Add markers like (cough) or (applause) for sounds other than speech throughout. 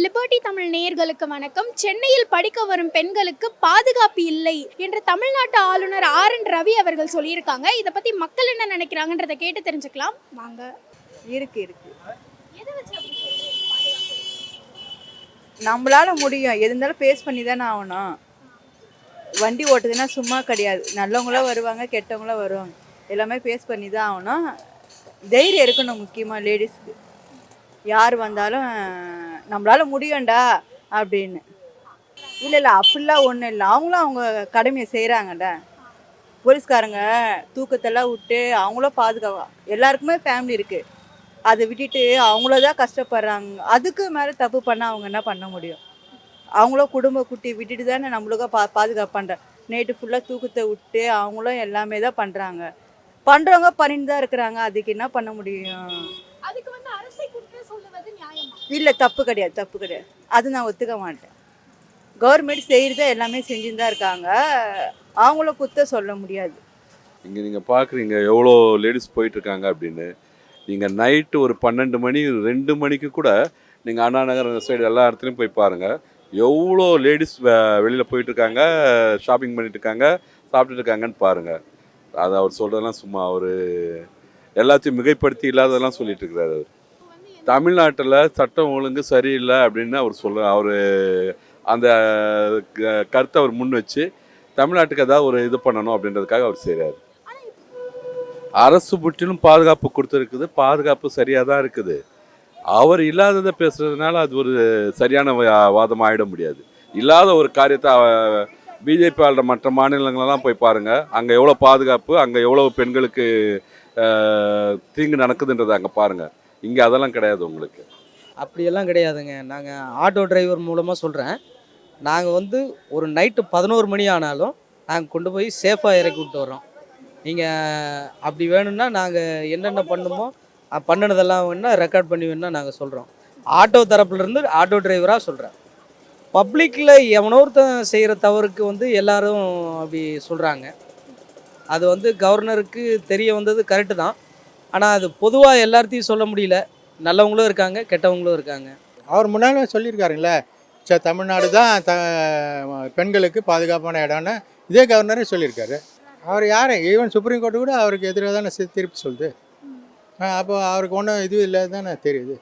Liberty Tamil நேயர்களுக்கு வணக்கம். சென்னையில் படிக்க வரும் பெண்களுக்கு பாதுகாப்பு இல்லை என்று தமிழ்நாட்டு ஆளுநர் ஆர் என் ரவி அவர்கள் சொல்லியிருக்காங்க. இதை பத்தி மக்கள் என்ன நினைக்கிறாங்கன்றதை கேட்டு தெரிஞ்சுக்கலாம். வாங்க. இருக்கு இருக்கு. நம்மளால முடியும். எது இருந்தாலும் ஃபேஸ் பண்ணி தானே ஆகணும். வண்டி ஓட்டுதுன்னா சும்மா கிடையாது. நல்லவங்களும் வருவாங்க கெட்டவங்களும் வருவாங்க. எல்லாமே ஃபேஸ் பண்ணி தான் ஆகணும். தைரியம் இருக்கணும் முக்கியமாக லேடிஸ்க்கு யார் வந்தாலும் நம்மளால முடியும்டா அப்படின்னு. இல்லை இல்லை அப்படிலாம் ஒன்றும் இல்லை. அவங்களும் அவங்க கடமையை செய்கிறாங்கடா போலீஸ்காரங்க தூக்கத்தெல்லாம் விட்டு அவங்களும் பாதுகாவா எல்லாருக்குமே ஃபேமிலி இருக்குது அதை விட்டுட்டு அவங்கள தான் கஷ்டப்படுறாங்க. அதுக்கு மேலே தப்பு பண்ணால் அவங்க என்ன பண்ண முடியும்? அவங்களும் குடும்ப குட்டி விட்டுட்டு தானே நம்மளுக்கு பா பாதுகாப்பு பண்ணுறேன் நைட்டு ஃபுல்லாக தூக்கத்தை விட்டு அவங்களும் எல்லாமே தான் பண்ணுறாங்க பண்ணுறவங்க பண்ணிட்டு தான் இருக்கிறாங்க. அதுக்கு என்ன பண்ண முடியும் அதுக்கு வந்து அரசை குற்றம் சொல்லுவது நியாயமா இல்லை தப்பு கிடையாது தப்பு கிடையாது. அது நான் ஒத்துக்க மாட்டேன். கவர்மெண்ட் செய்கிறத எல்லாமே செஞ்சுன்னு தான் இருக்காங்க. அவங்கள குத்த சொல்ல முடியாது. இங்கே நீங்கள் பார்க்குறீங்க எவ்வளோ லேடிஸ் போயிட்டுருக்காங்க அப்படின்னு. நீங்கள் நைட்டு ஒரு பன்னெண்டு மணி ரெண்டு மணிக்கு கூட நீங்கள் அண்ணா நகர் சைடு எல்லா இடத்துலையும் போய் பாருங்கள் எவ்வளோ லேடிஸ் வெளியில் போயிட்டுருக்காங்க ஷாப்பிங் பண்ணிட்டு இருக்காங்க சாப்பிட்டுட்டு இருக்காங்கன்னு பாருங்கள் அது அவர் சொல்கிறதெல்லாம் சும்மா அவர் எல்லாத்தையும் மிகைப்படுத்தி இல்லாததெல்லாம் சொல்லிட்டு இருக்கிறார் அவர். தமிழ்நாட்டில் சட்டம் ஒழுங்கு சரியில்லை அப்படின்னு அவர் சொல்ல அவர் அந்த க- கருத்தை அவர் முன் வச்சு தமிழ்நாட்டுக்கு ஏதாவது ஒரு இது பண்ணணும் அப்படின்றதுக்காக அவர் செய்கிறார் அரசு முற்றிலும் பாதுகாப்பு கொடுத்துருக்குது பாதுகாப்பு சரியாக தான் இருக்குது. அவர் இல்லாததை பேசுகிறதுனால அது ஒரு சரியான வா- ஆகிட முடியாது. இல்லாத ஒரு காரியத்தை பிஜேபி ஆளுற மற்ற மாநிலங்களெல்லாம் போய் பாருங்கள் அங்கே எவ்வளோ பாதுகாப்பு அங்கே எவ்வளோ பெண்களுக்கு தீங்கு நடக்குதுன்றதை அங்கே பாருங்கள் இங்கே அதெல்லாம் கிடையாது உங்களுக்கு. அப்படியெல்லாம் கிடையாதுங்க. நாங்கள் ஆட்டோ டிரைவர் மூலமாக சொல்கிறேன் நாங்கள் வந்து ஒரு நைட்டு பதினோரு மணி ஆனாலும் நாங்கள் கொண்டு போய் சேஃபாக இறக்கி விட்டு வரோம் நீங்கள் அப்படி வேணும்னா நாங்கள் என்னென்ன பண்ணுமோ பண்ணினதெல்லாம் பண்ணுனதெல்லாம் வேணால் ரெக்கார்ட் பண்ணி வேணால் நாங்கள் சொல்கிறோம் ஆட்டோ தரப்புலேருந்து ஆட்டோ டிரைவராக சொல்கிறேன் பப்ளிக்கில் எவனோ ஒருத்தன் செய்கிற தவறுக்கு வந்து எல்லாரும் அப்படி சொல்கிறாங்க அது வந்து கவர்னருக்கு தெரிய வந்தது கரெக்டு தான். ஆனால் அது பொதுவாக எல்லாத்தையும் சொல்ல முடியல. நல்லவங்களும் இருக்காங்க கெட்டவங்களும் இருக்காங்க. அவர் முன்னாடி சொல்லியிருக்காருங்களே ச தமிழ்நாடு தான் த பெண்களுக்கு பாதுகாப்பான இடம்னு. இதே கவர்னரே சொல்லியிருக்காரு. அவர் யார்? ஈவன் சுப்ரீம் கோர்ட்டு கூட அவருக்கு எதிராக தானே திருப்பி சொல்லுது. அப்போ அவருக்கு ஒன்றும் இது இல்லை தானே தெரியுது.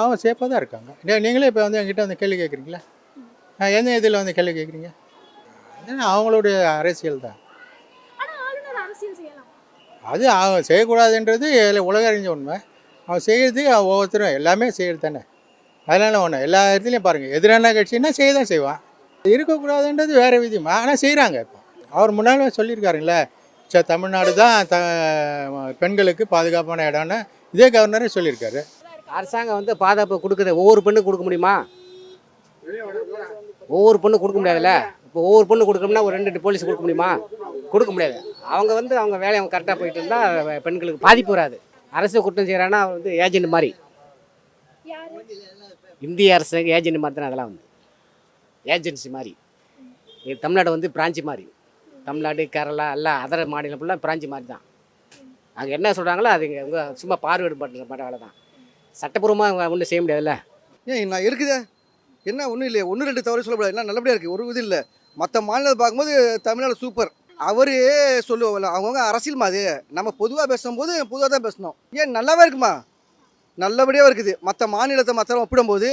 அவன் சேஃபாக தான் இருக்காங்க. நீங்களே இப்போ வந்து என்கிட்ட வந்து கேள்வி கேட்குறீங்களா? என்ன எந்த இதில் வந்து கேள்வி கேட்குறீங்க? அவங்களுடைய அரசியல் தான். அது அவன் செய்யக்கூடாதுன்றது உலக அறிஞ்ச உண்மை. அவன் செய்கிறது அவன் ஒவ்வொருத்தரும் எல்லாமே செய்கிறது தானே அதனால ஒன்று எல்லா இடத்துலையும் பாருங்கள் எதிரான கட்சின்னா செய்ய தான் செய்வான். இருக்கக்கூடாதுன்றது வேறு விதிமா ஆனால் செய்கிறாங்க இப்போ. அவர் முன்னால் சொல்லியிருக்காருங்களே ச தமிழ்நாடு தான் த பெண்களுக்கு பாதுகாப்பான இடம்னு. இதே கவர்னரே சொல்லியிருக்காரு. அரசாங்கம் வந்து பாதுகாப்பு கொடுக்குற ஒவ்வொரு பெண்ணுக்கு கொடுக்க முடியுமா? ஒவ்வொரு பொண்ணு கொடுக்க முடியாதுல்ல? இப்போ ஒவ்வொரு பொண்ணு கொடுக்கணும்னா ஒரு ரெண்டு ரெண்டு போலீஸ் கொடுக்க முடியுமா? கொடுக்க முடியாது. அவங்க வந்து அவங்க வேலையை அவங்க கரெக்டாக போயிட்டு இருந்தால் பெண்களுக்கு பாதிப்பு வராது. அரசு குற்றம் செய்கிறான்னா வந்து ஏஜென்ட் மாதிரி. இந்திய அரசு ஏஜென்ட் மாதிரி தான் அதெல்லாம் வந்து. ஏஜென்சி மாதிரி. இது தமிழ்நாடு வந்து பிரான்ச்சு மாதிரி. தமிழ்நாடு கேரளா எல்லாம் அதர மாநிலம் ஃபுல்லாக பிரான்ச்சு மாதிரி தான். அங்கே என்ன சொல்கிறாங்களோ அது இங்கே சும்மா பார்வையிட பண்ணுற மாதிரி வேலை தான். சட்டப்பூர்வமாக ஒன்றும் செய்ய முடியாதுல்ல. ஏன் நான் இருக்குதே. என்ன ஒன்றும் இல்லையே. ஒன்று ரெண்டு தவறு சொல்லக்கூடாது. எல்லாம் நல்லபடியாக இருக்குது ஒரு இது இல்லை. மற்ற மாநிலத்தை பார்க்கும்போது தமிழ்நாடு சூப்பர் அவரே சொல்லுவோம்ல அவங்கவுங்க அரசியல் மாதிரி நம்ம பொதுவாக பேசும்போது பொதுவாக தான் பேசணும். ஏன் நல்லாவே இருக்குமா? நல்லபடியாக இருக்குது. மற்ற மாநிலத்தை மற்ற ஒப்பிடும்போது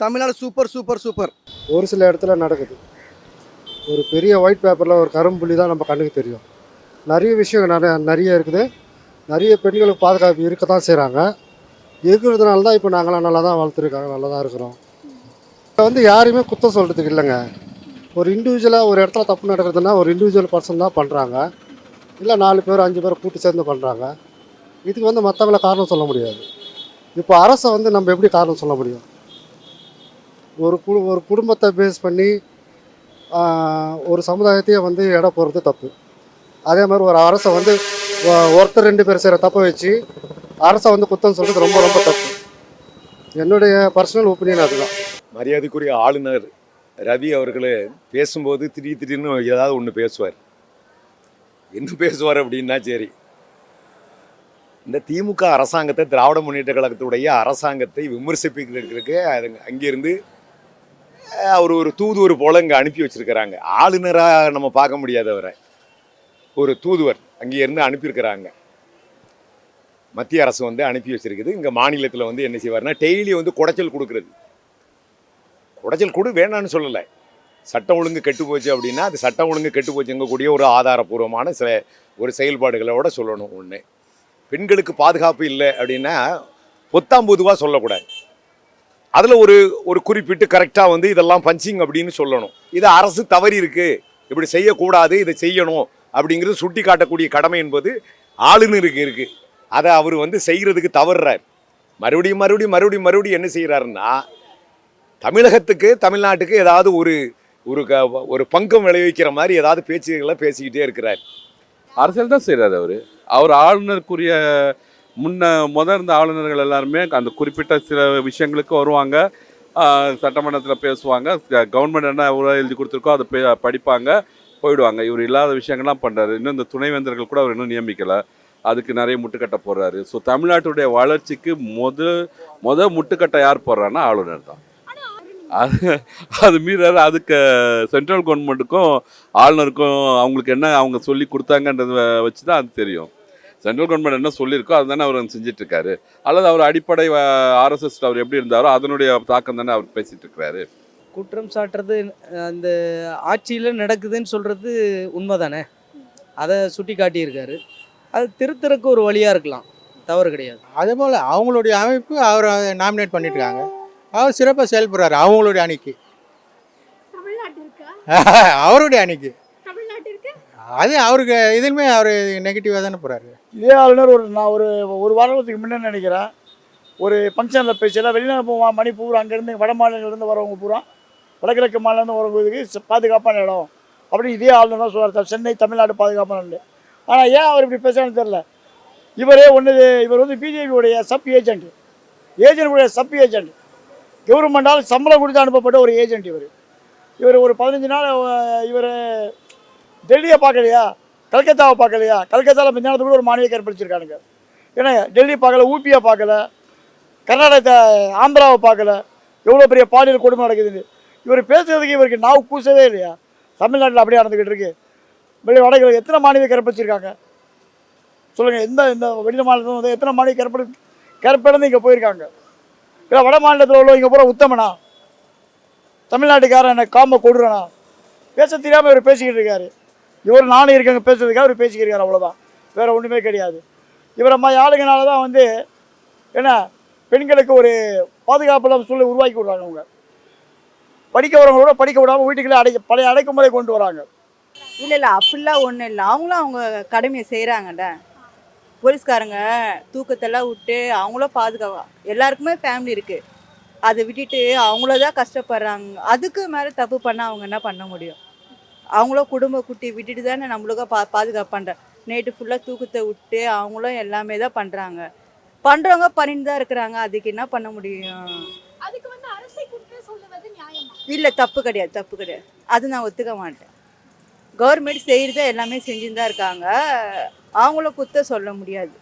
தமிழ்நாடு சூப்பர் சூப்பர் சூப்பர் ஒரு சில இடத்துல நடக்குது. ஒரு பெரிய ஒயிட் பேப்பரில் ஒரு கரும்புள்ளி தான் நம்ம கண்ணுக்கு தெரியும். நிறைய விஷயம் நிறைய நிறைய இருக்குது. நிறைய பெண்களுக்கு பாதுகாப்பு இருக்க தான் செய்கிறாங்க இருக்கிறதுனால தான் இப்போ நாங்களாம் நல்லா தான் வளர்த்துருக்காங்க நல்லா தான் இருக்கிறோம். இப்போ வந்து யாரையுமே குத்தம் சொல்கிறதுக்கு இல்லைங்க. ஒரு இண்டிவிஜுவலாக ஒரு இடத்துல தப்பு நடக்கிறதுனா ஒரு இண்டிவிஜுவல் பர்சன் தான் பண்ணுறாங்க இல்லை நாலு பேர் அஞ்சு பேர் கூட்டு சேர்ந்து பண்ணுறாங்க இதுக்கு வந்து மற்றவங்கள காரணம் சொல்ல முடியாது. இப்போ அரசை வந்து நம்ம எப்படி காரணம் சொல்ல முடியும்? ஒரு குடு ஒரு குடும்பத்தை பேஸ் பண்ணி ஒரு சமுதாயத்தையே வந்து இட போகிறது தப்பு. அதே மாதிரி ஒரு அரசை வந்து ஒருத்தர் ரெண்டு பேர் செய்கிற தப்பை வச்சு அரசை வந்து குத்தம் சொல்கிறது ரொம்ப ரொம்ப தப்பு. என்னுடைய பர்சனல் ஒப்பீனியன் அதுதான். மரியாதைக்குரிய ஆளுநர் ரவி அவர்களே பேசும்போது திடீர் திடீர்னு ஏதாவது ஒன்று பேசுவார். என்ன பேசுவார் அப்படின்னா சரி. இந்த திமுக அரசாங்கத்தை திராவிட முன்னேற்ற கழகத்துடைய அரசாங்கத்தை விமர்சிப்பிக்கிறதுக்கு அது அங்கிருந்து அவர் ஒரு தூதுவர் போல் இங்கே அனுப்பி வச்சுருக்கிறாங்க. ஆளுநராக நம்ம பார்க்க முடியாதவரை ஒரு தூதுவர் அங்கே இருந்து அனுப்பியிருக்கிறாங்க. மத்திய அரசு வந்து அனுப்பி வச்சுருக்குது. இங்கே மாநிலத்தில் வந்து என்ன செய்வார்னா டெய்லி வந்து குடைச்சல் கொடுக்குறது. குடைச்சல் கொடு வேணான்னு சொல்லலை. சட்டம் ஒழுங்கு கெட்டு போச்சு அப்படின்னா அது சட்டம் ஒழுங்கு கெட்டு போச்சுங்கக்கூடிய ஒரு ஆதாரபூர்வமான சில ஒரு செயல்பாடுகளோட சொல்லணும் ஒன்று பெண்களுக்கு பாதுகாப்பு இல்லை அப்படின்னா பொத்தாம் பொதுவாக சொல்லக்கூடாது. அதில் ஒரு ஒரு குறிப்பிட்டு கரெக்டாக வந்து இதெல்லாம் பஞ்சிங் அப்படின்னு சொல்லணும். இது அரசு தவறி இருக்குது இப்படி செய்யக்கூடாது இதை செய்யணும் அப்படிங்கிறது சுட்டி காட்டக்கூடிய கடமை என்பது ஆளுநருக்கு இருக்குது அதை அவர் வந்து செய்கிறதுக்கு தவறுறார். மறுபடியும் மறுபடியும் மறுபடியும் மறுபடியும் என்ன செய்கிறாருன்னா தமிழகத்துக்கு தமிழ்நாட்டுக்கு ஏதாவது ஒரு ஒரு க ஒரு பங்கம் விளைவிக்கிற மாதிரி ஏதாவது பேச்சுகளை பேசிக்கிட்டே இருக்கிறார். அரசியல் தான் செய்கிறார் அவர். அவர் ஆளுநருக்குரிய முன்ன முத இருந்த ஆளுநர்கள் எல்லாருமே அந்த குறிப்பிட்ட சில விஷயங்களுக்கு வருவாங்க. சட்டமன்றத்தில் பேசுவாங்க. கவர்மெண்ட் என்ன எவ்வளோ எழுதி கொடுத்துருக்கோ அதை பே- படிப்பாங்க. போயிடுவாங்க. இவர் இல்லாத விஷயங்கள்லாம் பண்ணுறாரு இன்னும் இந்த துணைவேந்தர்கள் கூட அவர் இன்னும் நியமிக்கலை. அதுக்கு நிறைய முட்டுக்கட்டை போடுறாரு. ஸோ தமிழ்நாட்டுடைய வளர்ச்சிக்கு முத முத முட்டுக்கட்டை யார் போடுறான்னா ஆளுநர் தான். அது அது மீறாரு அதுக்கு சென்ட்ரல் கவர்மெண்ட்டுக்கும் ஆளுநருக்கும் அவங்களுக்கு என்ன அவங்க சொல்லி கொடுத்தாங்கன்றத வச்சு தான் அது தெரியும். சென்ட்ரல் கவர்மெண்ட் என்ன சொல்லியிருக்கோ அதுதானே அவர் வந்து செஞ்சுட்டு இருக்காரு அல்லது அவர் அடிப்படை ஆர்எஸ்எஸ் அவர் எப்படி இருந்தாரோ அதனுடைய தாக்கம் தானே அவர் பேசிட்டு இருக்கிறாரு குற்றம் சாட்டுறது அந்த ஆட்சியில் நடக்குதுன்னு சொல்கிறது உண்மை தானே அதை சுட்டி காட்டியிருக்காரு அது திருத்தறக்கு ஒரு வழியாக இருக்கலாம். தவறு கிடையாது. அதே போல் அவங்களுடைய அமைப்பு அவரை நாமினேட் பண்ணிட்டு இருக்காங்க அவர் சிறப்பாக செயல்படுறாரு அவங்களுடைய அணிக்கு. (laughs) அவருடைய அணிக்கு. தமிழ்நாட்டிற்கு? அது அவருக்கு இதுவுமே அவர் நெகட்டிவாக தானே போகிறாரு இதே ஆளுநர் ஒரு நான் ஒரு ஒரு வாரத்துக்கு முன்னே நினைக்கிறேன். ஒரு ஃபங்க்ஷனில் பேசல வெளிநாடு போவான் மணி பூரா அங்கேருந்து வட மாநிலங்கள்லேருந்து வரவங்க பூரா வடகிழக்கு மாநிலம்னு வரவங்களுக்கு பாதுகாப்பான இடம். அப்படின்னு இதே ஆளுநர் தான் சொல்கிறார் சென்னை தமிழ்நாடு பாதுகாப்பான இடம் ஆனால் ஏன் அவர் இப்படி பேசுறான்னு தெரில இவரே ஒன்று இவர் வந்து பிஜேபியுடைய சப் ஏஜென்ட் ஏஜென்ட்டுடைய சப் ஏஜென்ட் கவர்மெண்டால் சம்பளம் கொடுத்து அனுப்பப்பட்ட ஒரு ஏஜென்ட் இவர். இவர் ஒரு பதினஞ்சு நாள் இவர் டெல்லியை பார்க்கலையா? கல்கத்தாவை பார்க்கலையா? கல்கத்தாவில் மிஞ்சானது கூட ஒரு மாநிலம் ஏற்படுத்தியிருக்கானுங்க ஏன்னா டெல்லி பார்க்கல ஊபியை பார்க்கல கர்நாடகத்தை ஆந்திராவை பார்க்கல. எவ்வளோ பெரிய பாலியல் கொடுமை நடக்குதுன்னு. இவர் பேசுறதுக்கு இவருக்கு நாவு பூசவே இல்லையா? தமிழ்நாட்டில் அப்படியே நடந்துக்கிட்டு இருக்கு. வெளி வடகிழக்கு எத்தனை மாநில கற்பிச்சிருக்காங்க சொல்லுங்கள் எந்த இந்த வெளி மாநிலத்தில் வந்து எத்தனை மாநில கற்ப கற்பிடந்து இங்கே போயிருக்காங்க? இல்லை வட மாநிலத்தில் உள்ளவங்க பூரா உத்தமனா? தமிழ்நாட்டுக்காரன் என்ன காம கொடுறனா பேச தெரியாமல் இவர் பேசிக்கிட்டு இருக்காரு. இவர் நானும் இருக்கவங்க பேசுறதுக்காக அவர் பேசிக்கிட்டு அவ்வளோதான் வேறு ஒன்றுமே கிடையாது. இவரை அம்மா ஆளுங்கனால தான் வந்து என்ன பெண்களுக்கு ஒரு பாதுகாப்பு சூழ்நிலை உருவாக்கி விடுறாங்க அவங்க படிக்க வரவங்களோட படிக்க விடாமல் வீட்டுக்குள்ளே அடை பழைய அடைக்குமுறை கொண்டு வராங்க. இல்லை இல்லை அப்படிலாம் ஒன்றும் இல்லை. அவங்களும் அவங்க கடமையை செய்கிறாங்கடா போலீஸ்காரங்க தூக்கத்தெல்லாம் விட்டு அவங்களும் பாதுகாவா? எல்லாருக்குமே ஃபேமிலி இருக்குது அதை விட்டுட்டு அவங்கள தான் கஷ்டப்படுறாங்க. அதுக்கு மேலே தப்பு பண்ணால் அவங்க என்ன பண்ண முடியும்? அவங்களும் குடும்ப குட்டி விட்டுட்டு தானே நம்மளுக்கும் பா பாதுகாப்பு பண்ணுறாங்க நைட்டு ஃபுல்லாக தூக்கத்தை விட்டு அவங்களும் எல்லாமே தான் பண்ணுறாங்க பண்ணுறவங்க பண்ணிட்டு தான் இருக்கிறாங்க. அதுக்கு என்ன பண்ண முடியும்? இல்லை தப்பு கிடையாது தப்பு கிடையாது. அது நான் ஒத்துக்க மாட்டேன். கவர்மெண்ட் செய்கிறத எல்லாமே செஞ்சுன்னு தான் இருக்காங்க. அவங்கள குத்த சொல்ல முடியாது.